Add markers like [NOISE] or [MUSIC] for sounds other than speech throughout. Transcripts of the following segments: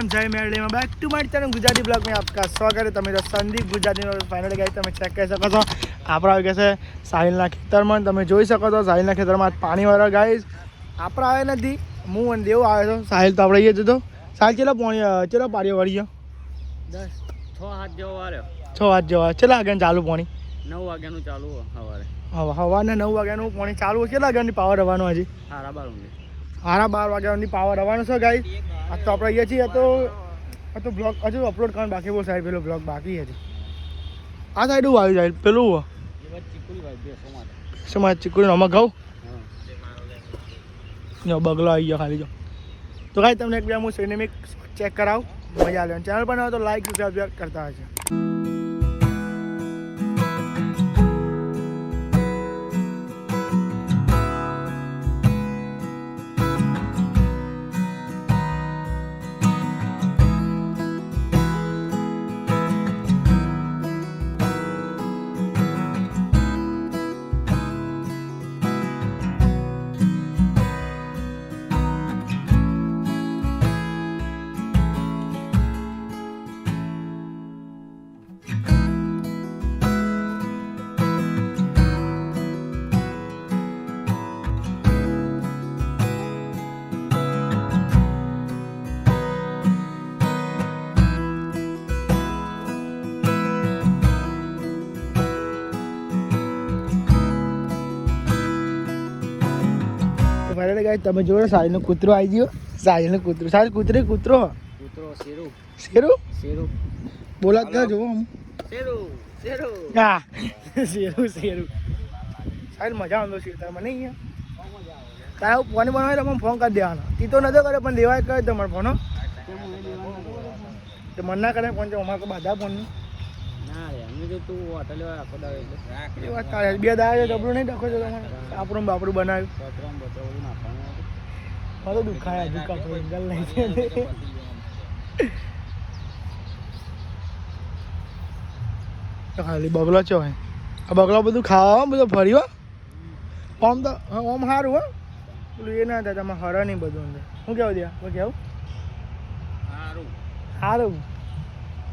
રામ જય મેળીમાં back to મારી ચેનલ ગુજરાતી બ્લોગ મેં આપકા સ્વાગત છે તમે સંદીપ ગુજરાતીનો ફાઇનલ ગાઈ તમે ચેક કરી શકો છો। આપણા આવી ગયા છે સાહિલના ખેતરમાં તમે જોઈ શકો છો સાહિલના ખેતરમાં પાણીવાળા ગાઈસ આપણા આવે નથી હું અને દેવ આવે છે. સાહિલ તો આપણે જતો સાહિલ ચેલો પોણી ચેલો પાડ્યો વળી ગયો દસ છ હાથ જેવો વાળ્યો છ હાથ જેવો ચેલા વાગ્યાનું ચાલુ પોણી? નવ વાગ્યાનું ચાલુ સવારે હવે સવારના નવ વાગ્યાનું પોણી ચાલુ કેટલા વાગ્યાની પાવર આવવાનું હજી? સારા બાર સાડા બાર વાગ્યાની પાવર આવવાનો છે ગાઈ આ તો આપણે અહીંયા છીએ તો આ તો બ્લોગ હજુ અપલોડ કરવાનું બાકી બહુ સાહેબ પેલો બ્લોગ બાકી છે. આ સાઈડ આવી જાય, પેલું બધી ચીકુડી આમાં ઘઉં બગલો આવી ગયો, ખાલી જો. તો કાંઈ તમને એક બે હું સિનેમિક ચેક કરાવું, મજા આવે. ચેનલ પર તો લાઈક સબસ્ક્રાઈબ કરતા હશે ફાઇનલી ગાય તમે જોયો સાહિલનો કૂતરો આવી ગયો? સાહિલનો કૂતરો. સાહિલ કૂતરી કૂતરો? કૂતરો શેરો. શેરું? શેરું. બોલા જ જોવો હું શેરું શેરું. હા. શેરું શેરું. સાહેબ મજા આવતો છે તમે મને અહીંયા તારા ફોન બનાવે તો ફોન કરી દેવાનો. તી તો નતો કરે પણ દેવાય કરે તમારો ફોન. તો મન ના કરે ફોન જો અમારે બાધા બધા ફોન ના બે દાડા ડબલું નહીં ડખો છો તમારે આપણું બાપડું બનાવ્યું. મારે તો દુખાય હજુ કપડું ગલ નહીં છે ખાલી બગલો છો હે આ બગલો બધું ખાવા બધું ફર્યો ઓમ તો ઓમ સારું હો પેલું એ ના થાય તમે હરા નહીં બધું અંદર શું કેવું ત્યાં શું કેવું સારું સારું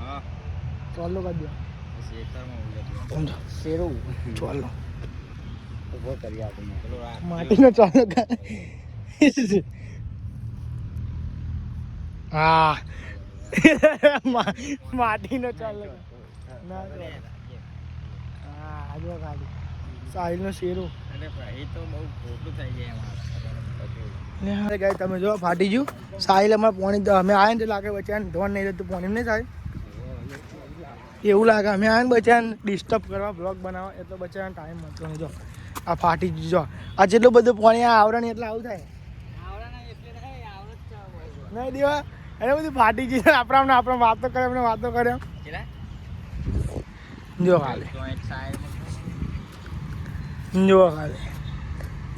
હા ચાલો કરી દો શેરું ચાલો. ઊભો કરી આપણે માટીનો ચાલો કર હા. માટીનો ચાલો. ના હા આજો ખાલી. સાહિલનો શેરું. એટલે એ તો બહુ ખોટું થઈ જાય એમાં ને ગાય તમે જો ફાટી ગયું. સાહિલ અમારે પોણી અમે આવ્યા ને લાગે વચ્ચે ને ધોન નહીં રહેતું પાણી નહીં થાય. એવું લાગે. અમે આને ને બચ્યા ડિસ્ટર્બ કરવા બ્લોગ બનાવો એટલો બચ્ચાને ટાઈમ મળતો નહીં. જો આ ફાટી જો આ જેટલું બધું પાણી આ આવરણ એટલે આવું થાય. નહીં દેવા એને બધું ફાટી ગયું આપણા અમને આપણે વાતો કરે અમને વાતો કરે જો ખાલી. જો ખાલી.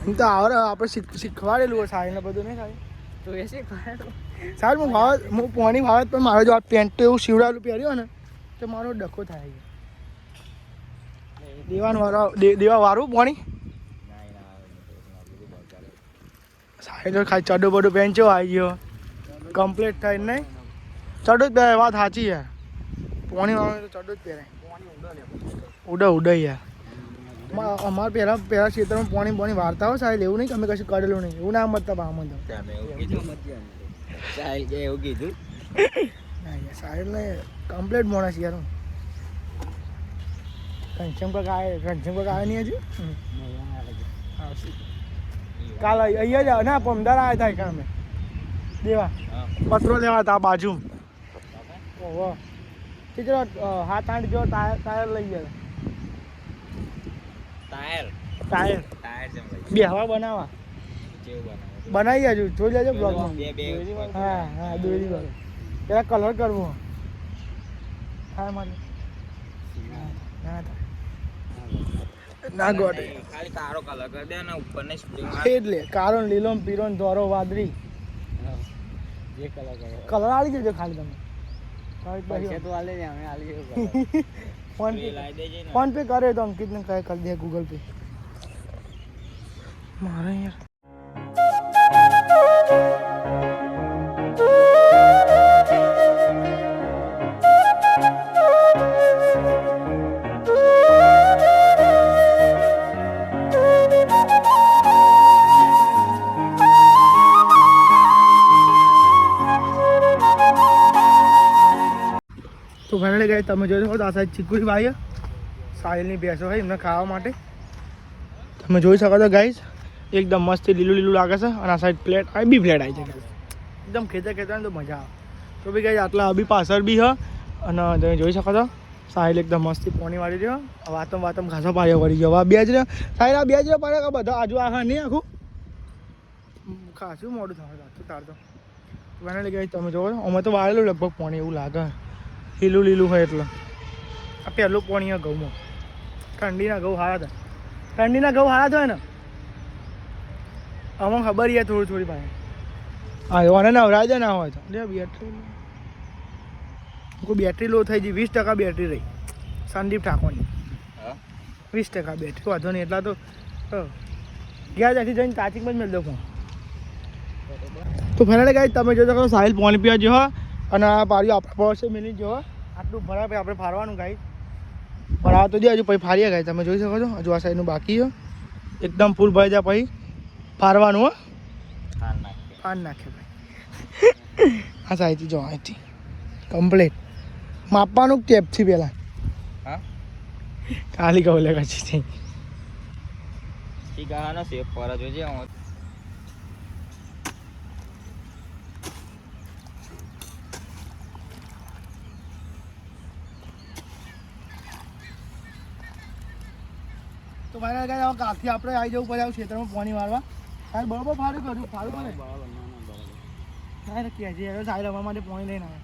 એમ તો આવડે આપણે શીખ- શીખવાડેલું હોય સાહિલને બધું નહીં થાય તો એ શી સાહેબ હું ભાવ હું પોણી ભાવે પણ મારે જો આ પેન્ટ તો એવું સીવડાવેલું પહેર્યું ને તો મારો ડખો થાય છે. દેવાનું વાળો દેવા વાળું પોણી? સાહેબ ખાલી ચડો બડો પેન્ચો આવી ગયો? કમ્પ્લીટ થઈને નહીં? ચડો જ પહેરાય વાત સાચી યાર પોણી વાળો તો ચડો જ પહેરાય. ઉડે ઉડે યાર. અમા- અમારે પહેલા પહેલા ક્ષેત્રમાં પોણી પોણી વાર્તા હોય સાહેબ એવું નહીં કે અમે કશું કરેલું નહીં. એવું ના મતલબ આમ તો સાહેબ કે એવું કીધું? ના યાર સાહેબ ને કમ્પ્લીટ માણસ યાર હું. ઘનશ્યામ કાકા આવે ઘનશ્યામ કાકા આવે નહીં હજુ. આવશે કાલ અહીં- અહીંયા જ આવે. ના પમદાર આવ્યા હતા કામે. દેવા. પત્રો લેવા હતા બાજુ. ઓહો. તે હાથ આઠ જો ટાયર ટાયર લઈ ગયા. ટાયર? ટાયર. ટાયર બે હવા બનાવવા બનાવી. હજુ જોઈ લેજો બ્લોગમાં. હા હા દોરી વાળો પેલા કલર કરવો હા મારે ના થાય ના ગોટે ખાલી કાળો કલર કરી દે અને ઉપર ને સ્પ્રિંગ એટલે કાળો ને લીલો ને પીળો ને ધોરો વાદળી જે કલર કરો કલર આવી જજો ખાલી તમે હવે પછી પૈસા તો આલે ને અમે આલી ફોન પે લાઈ દેજે ને ફોન પે કરે તો અંકિતને કહે કરી દે ગૂગલ પે મારે યાર તમે જોઈ શકો આ સાઈડ ચીકુડી ભાઈ સાહિલની ભેંસો હોય એમને ખાવા માટે. તમે જોઈ શકો છો ગાઈસ એકદમ મસ્ત, લીલું લીલું લાગે છે, અને આ સાઈડ પ્લેટ આ બી પ્લેટ આવી છે, guys. એકદમ ખેતર ખેતર તો મજા આવે. તો બી ગાઈ આટલા અભી પાછળ બી હ અને તમે જોઈ શકો છો, સાહિલ એકદમ મસ્તી પોણી વાળી રહ્યો. વાતમ વાતમ ખાસો પાયો વળી ગયો. બે જ સાહિલ, આ બે જ પડે કે બધા આજુ આખા નહીં આખું. ખાસું મોડું થવા જાતું તાર તો. ફાઇનલી ગાઈ તમે જોવો અમે તો વાળેલું લગભગ પોણી એવું લાગે. લીલું લીલું હોય એટલે. આ પહેલું પોણી ઘઉંમાં. ઠંડીના ઘઉં હારા હતા ઠંડીના ઘઉં હારા થાય ને? અમને ખબર છે થોડી થોડી પાસે. હા એને નવરાય દે ના હોય તો. લે બેટરી કોઈ બેટરી લો થઈ ગઈ વીસ ટકા બેટરી રહી. સંદીપ ઠાકોરની. હા? વીસ ટકા બેટરી વાંધો નહીં એટલા તો હ. ગયા ત્યાંથી જઈને ચાચીમાં જ મેળ દો ફોન તો ફેરાડે ગાઈ તમે જોજો સાહિલ પાણી પીવા જો અને આ પાડ્યું આપણે પડશે મિનિટ જો આટલું ભરા પછી આપણે ફારવાનું ગાઈ ભરાવા તો દે હજુ પછી ફારીએ ગાઈ તમે જોઈ શકો છો હજુ આ સાઈડનું બાકી છે. એકદમ ફૂલ ભરાઈ જાય પછી ફારવાનું હો. ફાન નાખે ભાઈ. આ સાઈડથી જો અહીંથી. કમ્પ્લીટ માપવાનું ટેપથી પહેલાં? હા? ખાલી કહું લે કચ્છી થઈ ઠીક સેફ ફરજ હોય હું તો ભાઈ હવે કાલથી આપણે આવી જવું પડે ક્ષેત્રમાં પાણી મારવા. સાહેબ બરોબર ફારું કર્યું ફારું કરે ના રે કહેજે હવે સાહેબ રમવા માટે પાણી લઈને આવે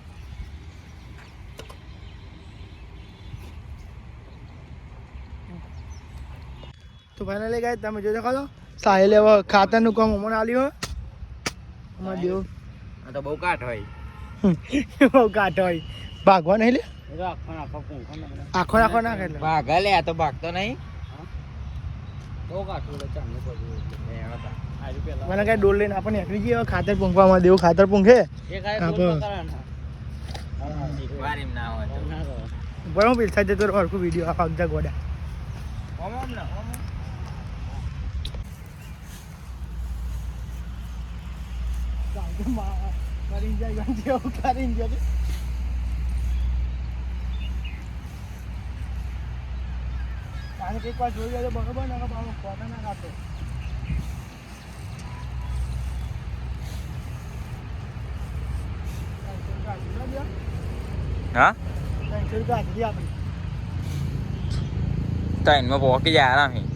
તો ફાઇનલી ગાય તમે જોઈ શકો છો સાહેલ હવે ખાતરનું કામ અમને આલ્યું હોય અમારે દેવું આ તો બહુ કાટ હોય. બહુ કાટ હોય. ભાગવા નહીં લે? આખો આખો નાખે એટલે. ભાગા લે આ તો ભાગતો નહીં બહુ કાઠું એટલે ચાંદલો પડ્યું મને કઈ ડોલ લઈને આપણને નીકળી ગઈ હવે ખાતર પૂંખવામાં દેવું ખાતર પૂંખે. બરાબર હું પીલસા જતો હરખું વીડિયો આ આગજા ગોડા. ઓમ ઓમ ના, ઓમ ઓમ. કરીને જાય કરીને જાય કારણ કે એકવાર જોઈ જાય બરોબર? ને બાબુ ખોટા ના કાઢતો હા? ત્રણમાં પહોંચી જાય આરામથી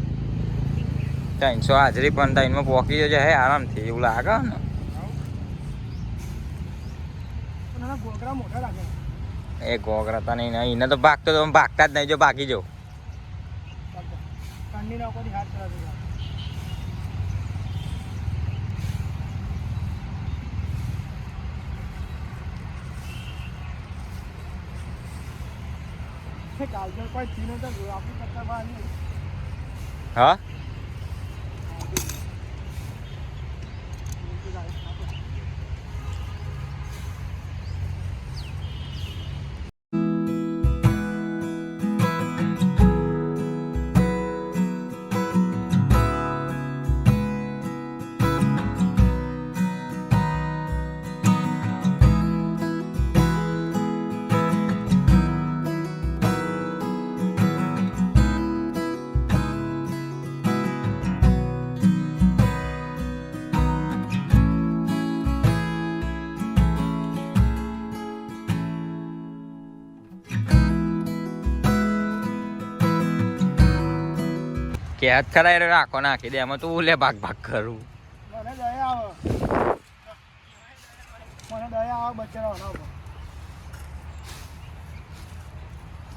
ત્રણસો હાજરી પણ ત્રણમાં પહોંચી જાય આરામથી એવું લાગે ને? એ ગોગરા તો નહીં એને તો ભાગતો તો ભાગતા જ નહીં જો ભાગી જાઓ ઠંડી ના કોઈ હાથ ચલાવી કાલચર કોઈ ચીનો તો આપણી કરતા બહાર નહીં. હા? કે હાથ ખરા એ રાખો નાખી દે. એમાં તું લે ભાગ ભાગ કરું. મને દયા આવે. મને દયા આવે બચ્ચારા ઓના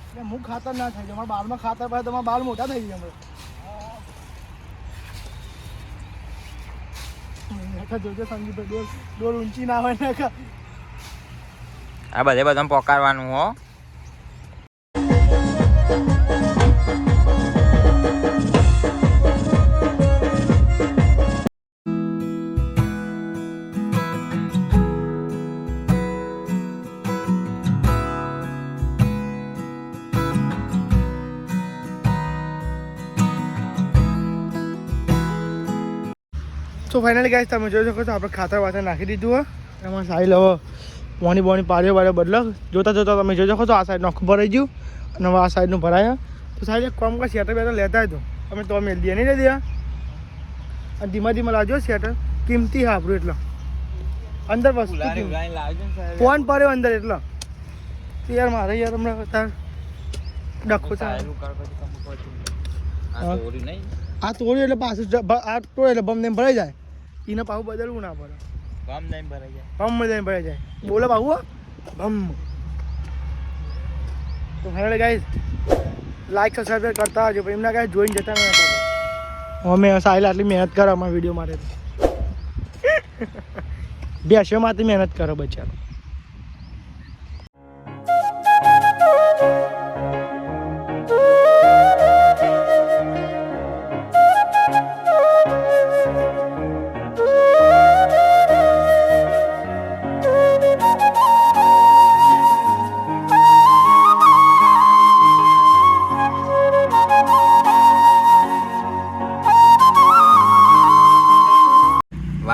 એટલે હું ખાતર ના થઈ જાય મારા બાલમાં ખાતર પડે તમારા બાલ મોટા થઈ જાય હમણાં જોજો સંગીત ડોલ ડોલ ઊંચી ના હોય ને આ બધે બધા પોકારવાનું હો. તો ફાઇનલી ગાઈસ તમે જોઈ શકો છો આપણે ખાતર વાતર નાખી દીધું હોય. એમાં સાઈડ હવે પોણી બોણી પાડ્યો પાડ્યો બદલો. જોતા જોતા તમે જોઈ શકો છો આ સાઈડનું આખું ભરાઈ ગયું અને હવે આ સાઈડનું ભરાયા. તો સાહેબ એક કામ કર શેટર બેટર લેતા હતો અમે તો મેળ દઈએ નહીં લે દે અને ધીમા ધીમા લાવજો શેટર. કિંમતી હાફરું એટલે. અંદર વસ્તુ. ફોન પડ્યો અંદર એટલો. યાર મારે યાર હમણાં તાર ડખો નહીં. આ તોડ્યું એટલે પાછું આ તોડ્યું એટલે બમને ભરાઈ જાય. એને પાછું બદલવું ના પડે. ગામ નહીં ભરાઈ જાય. ભમ ને ભરાઈ જાય. બોલો બાબુ ભમ તો હવે ગાઈઝ લાઈક સબસ્ક્રાઈબ કરતા હજો પણ એમના કાંઈ જોઈને જતા નહીં અમે સાહેલ આટલી મહેનત કરો અમારા વીડિયો માટે [LAUGHS] બેસ્યો માટે મહેનત કરો બચારો.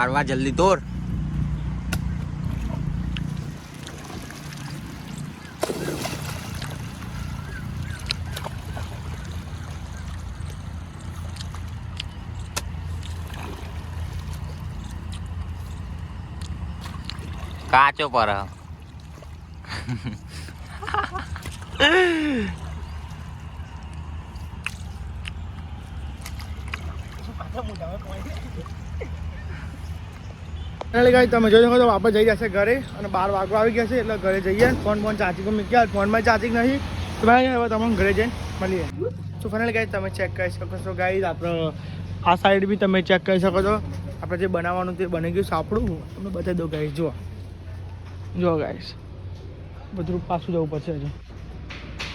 વાર વાર જલ્દી તોડ કાચો પર હ. એટલે ગાઈ તમે જોઈ શકો તો વાપસ જઈ જશે ઘરે અને બાર વાગવા આવી ગયા છે, એટલે ઘરે જઈએ ફોન ફોન ચાર્જિંગ પણ મૂકી ગયા ફોનમાં ચાર્જિંગ નહીં. તો ભાઈ હવે તમે ઘરે જઈને મળીએ. તો ફાઇનલ ગાઈ તમે ચેક કરી શકો છો ગાઈ આપણે આ સાઈડ બી તમે ચેક કરી શકો છો. આપણે જે બનાવવાનું તે બની ગયું સાપડું તમને બતાવી દો ગાઈસ જુઓ. જુઓ ગાઈસ બધું પાછું જવું પડશે હજુ.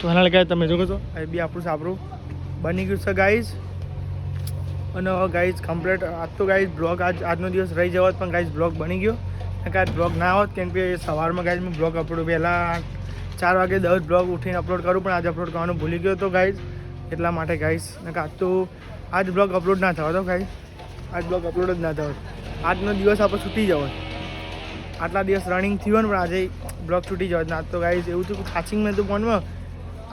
તો ફાઇનલ ગાઈ તમે જોવો છો એ બી આપણું સાપડું બની ગયું છે ગાઈઝ અને ગાઈઝ કમ્પ્લીટ આજ તો ગાઈઝ બ્લોગ આજ, આજનો દિવસ રહી જવો પણ ગાઈઝ બ્લોગ બની ગયો. કારણ કે આજ બ્લોગ ના હોત, કેમ કે સવારમાં ગાઈઝ મેં બ્લોગ અપલોડ પહેલાં ચાર વાગે દસ બ્લોગ ઉઠીને અપલોડ કરું, પણ આજે અપલોડ કરવાનું ભૂલી ગયો તો ગાઈઝ એટલા માટે ગાઈઝ કે આજ તો, આજ બ્લોગ અપલોડ ના થયો તો ગાઈઝ આજ બ્લોગ અપલોડ જ ના થયો આજનો દિવસ આપણે છૂટી જવો. આટલા દિવસ રનિંગ થયું ને, પણ આજે બ્લોગ છૂટી જવો. આજ તો ગાઈઝ એવું થયું કે ખાચિંગ મેં તો ફોનમાં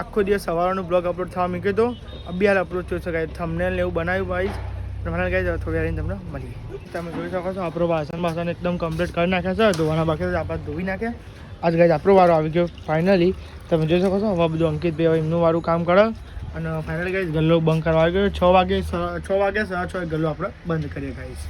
આખો દિવસ સવારનો બ્લોગ અપલોડ થવા મૂક્યો તો અભિયાર અપલોડ થયો છે ગાઈઝ થમને ને એવું બનાવ્યું ગાઈઝ પ્રમાણે કહી દો, થોડી આવીને તમને મળીએ. તમે જોઈ શકો છો, આપણો વાસણ વાસણ એકદમ કમ્પ્લીટ કરી નાખ્યા છે. ધોવાના બાકી આપણે ધોઈ નાખ્યા. આજ ગાઈઝ આપણો વારો આવી ગયો ફાઇનલી તમે જોઈ શકો છો, હવે બધું અંકિતભાઈ હવે એમનું વારું કામ કરે. અને ફાઇનલી ગાઈઝ ગલ્લો બંધ કરવા આવી ગયો. છ વાગે છ વાગે, સાડા છ ગલ્લો આપણે બંધ કરીએ ગાઈઝ